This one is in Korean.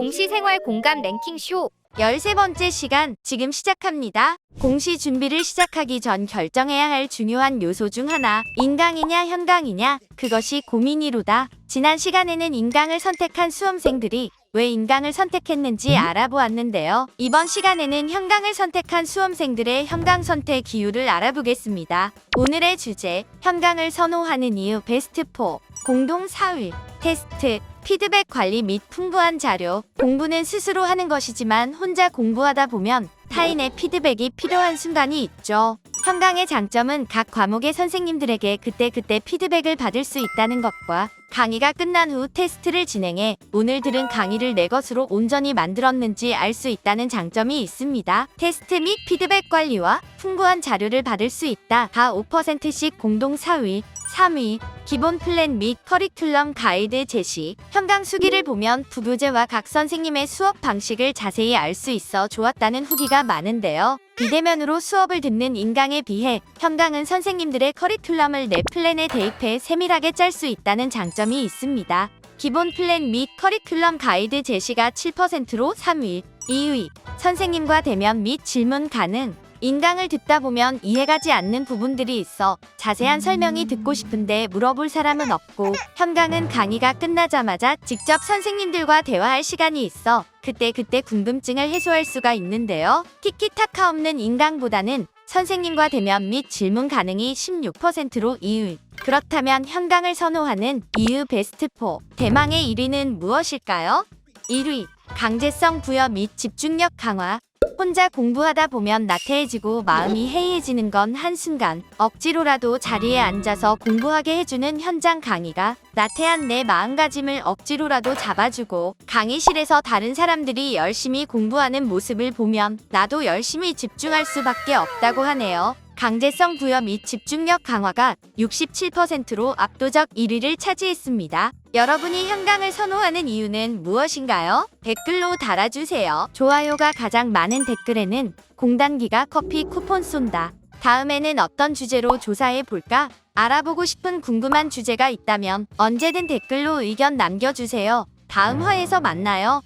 공시 생활 공감 랭킹 쇼 13번째 시간 지금 시작합니다. 공시 준비를 시작하기 전 결정해야 할 중요한 요소 중 하나 인강이냐 현강이냐 그것이 고민이로다. 지난 시간에는 인강을 선택한 수험생들이 왜 인강을 선택했는지 알아보았는데요. 이번 시간에는 현강을 선택한 수험생들의 현강 선택 이유를 알아보겠습니다. 오늘의 주제 현강을 선호하는 이유 베스트 4 공동 4위 테스트 피드백 관리 및 풍부한 자료. 공부는 스스로 하는 것이지만 혼자 공부하다 보면 타인의 피드백이 필요한 순간이 있죠. 현강의 장점은 각 과목의 선생님들에게 그때그때 피드백을 받을 수 있다는 것과 강의가 끝난 후 테스트를 진행해 오늘 들은 강의를 내 것으로 온전히 만들었는지 알 수 있다는 장점이 있습니다. 테스트 및 피드백 관리와 풍부한 자료를 받을 수 있다. 다 5%씩 공동 4위. 3위 기본 플랜 및 커리큘럼 가이드 제시 현강 수기를 보면 부교재와 각 선생님의 수업 방식을 자세히 알 수 있어 좋았다는 후기가 많은데요. 비대면으로 수업을 듣는 인강에 비해 현강은 선생님들의 커리큘럼을 내 플랜에 대입해 세밀하게 짤 수 있다는 장점이 있습니다. 기본 플랜 및 커리큘럼 가이드 제시가 7%로 3위, 2위 선생님과 대면 및 질문 가능 인강을 듣다 보면 이해가지 않는 부분들이 있어 자세한 설명이 듣고 싶은데 물어볼 사람은 없고 현강은 강의가 끝나자마자 직접 선생님들과 대화할 시간이 있어 그때 그때 궁금증을 해소할 수가 있는데요. 티키타카 없는 인강보다는 선생님과 대면 및 질문 가능이 16%로 2위. 그렇다면 현강을 선호하는 이유 베스트 4. 대망의 1위는 무엇일까요? 1위. 강제성 부여 및 집중력 강화. 혼자 공부하다 보면 나태해지고 마음이 해이해지는 건 한순간 억지로라도 자리에 앉아서 공부하게 해주는 현장 강의가 나태한 내 마음가짐을 억지로라도 잡아주고 강의실에서 다른 사람들이 열심히 공부하는 모습을 보면 나도 열심히 집중할 수밖에 없다고 하네요. 강제성 부여 및 집중력 강화가 67%로 압도적 1위를 차지했습니다. 여러분이 현강을 선호하는 이유는 무엇인가요? 댓글로 달아주세요. 좋아요가 가장 많은 댓글에는 공단기가 커피 쿠폰 쏜다. 다음에는 어떤 주제로 조사해 볼까? 알아보고 싶은 궁금한 주제가 있다면 언제든 댓글로 의견 남겨주세요. 다음 화에서 만나요.